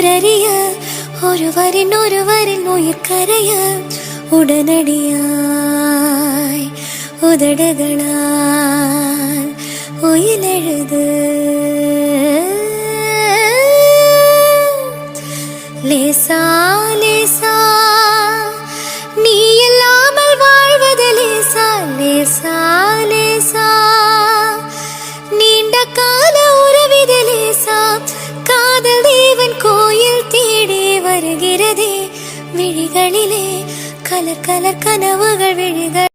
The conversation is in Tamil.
ஊரறிய ஒருவரின் ஒருவரின் உயிர் கரைய உடனடியாய் உதடுகளால் உயிலெழுது. லேசா லேசா வருகிறதே விழிகளிலே கலர் கலர் கனவுகள் விழிகள்